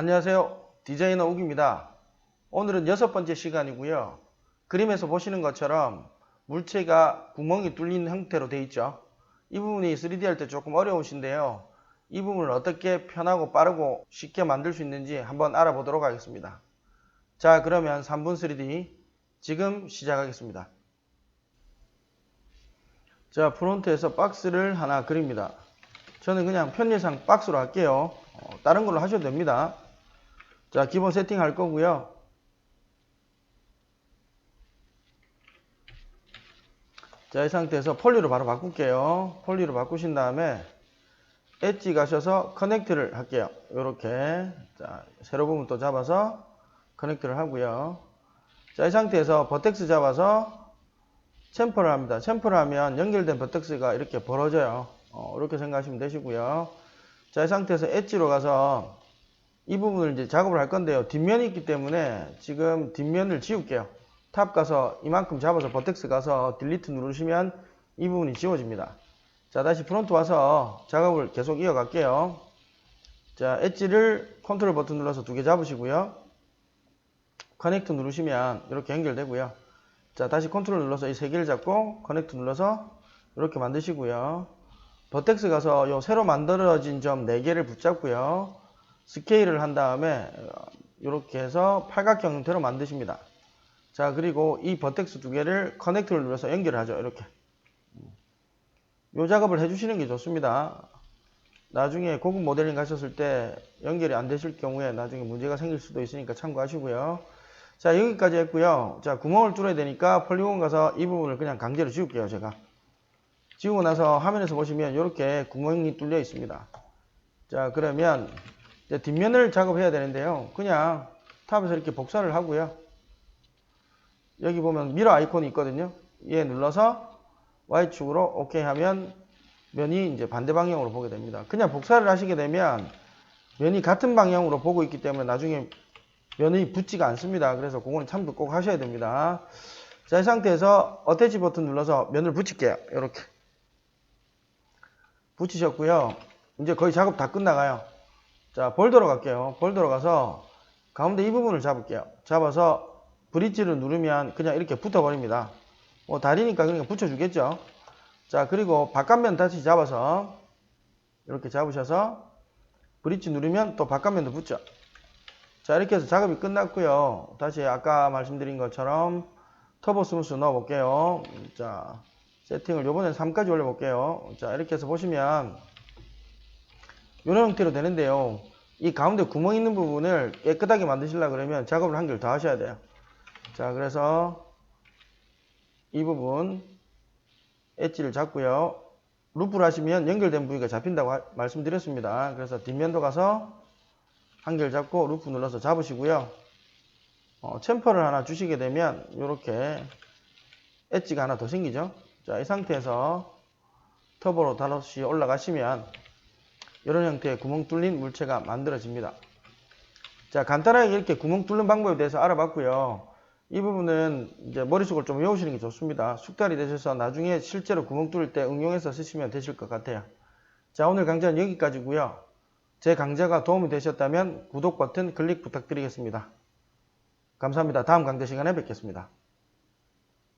안녕하세요. 디자이너 욱입니다. 오늘은 여섯 번째 시간이고요. 그림에서 보시는 것처럼 물체가 구멍이 뚫린 형태로 되어 있죠. 이 부분이 3D 할 때 조금 어려우신데요. 이 부분을 어떻게 편하고 빠르고 쉽게 만들 수 있는지 한번 알아보도록 하겠습니다. 자, 그러면 3분 3D 지금 시작하겠습니다. 자, 프론트에서 박스를 하나 그립니다. 저는 그냥 편의상 박스로 할게요. 어, 다른 걸로 하셔도 됩니다. 자, 기본 세팅 할 거고요. 자, 이 상태에서 폴리로 바로 바꿀게요. 폴리로 바꾸신 다음에 엣지 가셔서 커넥트를 할게요. 이렇게 자, 세로 부분 또 잡아서 커넥트를 하고요. 자, 이 상태에서 버텍스 잡아서 챔퍼를 합니다. 챔퍼를 하면 연결된 버텍스가 이렇게 벌어져요. 어, 이렇게 생각하시면 되시고요. 자, 이 상태에서 엣지로 가서 이 부분을 이제 작업을 할 건데요. 뒷면이 있기 때문에 지금 뒷면을 지울게요. 탑 가서 이만큼 잡아서 버텍스 가서 딜리트 누르시면 이 부분이 지워집니다. 자, 다시 프론트 와서 작업을 계속 이어갈게요. 자, 엣지를 컨트롤 버튼 눌러서 두 개 잡으시고요. 커넥트 누르시면 이렇게 연결되고요. 자, 다시 컨트롤 눌러서 이 세 개를 잡고 커넥트 눌러서 이렇게 만드시고요. 버텍스 가서 요 새로 만들어진 점 4개를 붙잡고요. 스케일을 한 다음에 이렇게 해서 팔각형 형태로 만드십니다. 자, 그리고 이 버텍스 두 개를 커넥트를 눌러서 연결을 하죠. 이렇게. 요 작업을 해주시는 게 좋습니다. 나중에 고급 모델링 가셨을 때 연결이 안 되실 경우에 나중에 문제가 생길 수도 있으니까 참고하시고요. 자, 여기까지 했고요. 자, 구멍을 뚫어야 되니까 폴리곤 가서 이 부분을 그냥 강제로 지울게요, 제가. 지우고 나서 화면에서 보시면 이렇게 구멍이 뚫려 있습니다. 자, 그러면 이제 뒷면을 작업해야 되는데요. 그냥 탑에서 이렇게 복사를 하고요. 여기 보면 미러 아이콘이 있거든요. 얘 눌러서 Y축으로 OK 하면 면이 이제 반대 방향으로 보게 됩니다. 그냥 복사를 하시게 되면 면이 같은 방향으로 보고 있기 때문에 나중에 면이 붙지가 않습니다. 그래서 그거는 참고 꼭 하셔야 됩니다. 자, 이 상태에서 어태치 버튼 눌러서 면을 붙일게요. 이렇게. 붙이셨고요. 이제 거의 작업 다 끝나가요. 자, 볼더로 갈게요. 볼더로 가서 가운데 이 부분을 잡을게요. 잡아서 브릿지를 누르면 그냥 이렇게 붙어버립니다. 뭐 다리니까 그냥 붙여주겠죠. 자, 그리고 바깥면 다시 잡아서 이렇게 잡으셔서 브릿지 누르면 또 바깥면도 붙죠. 자, 이렇게 해서 작업이 끝났고요. 다시 아까 말씀드린 것처럼 터보 스무스 넣어 볼게요. 자, 세팅을 요번엔 3까지 올려 볼게요. 자, 이렇게 해서 보시면 이런 형태로 되는데요. 이 가운데 구멍 있는 부분을 깨끗하게 만드시려 그러면 작업을 한 개를 더 하셔야 돼요. 자, 그래서 이 부분 엣지를 잡고요. 루프를 하시면 연결된 부위가 잡힌다고 하- 말씀드렸습니다. 그래서 뒷면도 가서 한 개를 잡고 루프 눌러서 잡으시고요. 어, 챔퍼를 하나 주시게 되면 이렇게 엣지가 하나 더 생기죠. 자, 이 상태에서 터보로 다시 올라가시면 이런 형태의 구멍 뚫린 물체가 만들어집니다. 자, 간단하게 이렇게 구멍 뚫는 방법에 대해서 알아봤고요. 이 부분은 이제 머릿속을 좀 외우시는 게 좋습니다. 숙달이 되셔서 나중에 실제로 구멍 뚫을 때 응용해서 쓰시면 되실 것 같아요. 자, 오늘 강좌는 여기까지고요. 제 강좌가 도움이 되셨다면 구독 버튼 클릭 부탁드리겠습니다. 감사합니다. 다음 강좌 시간에 뵙겠습니다.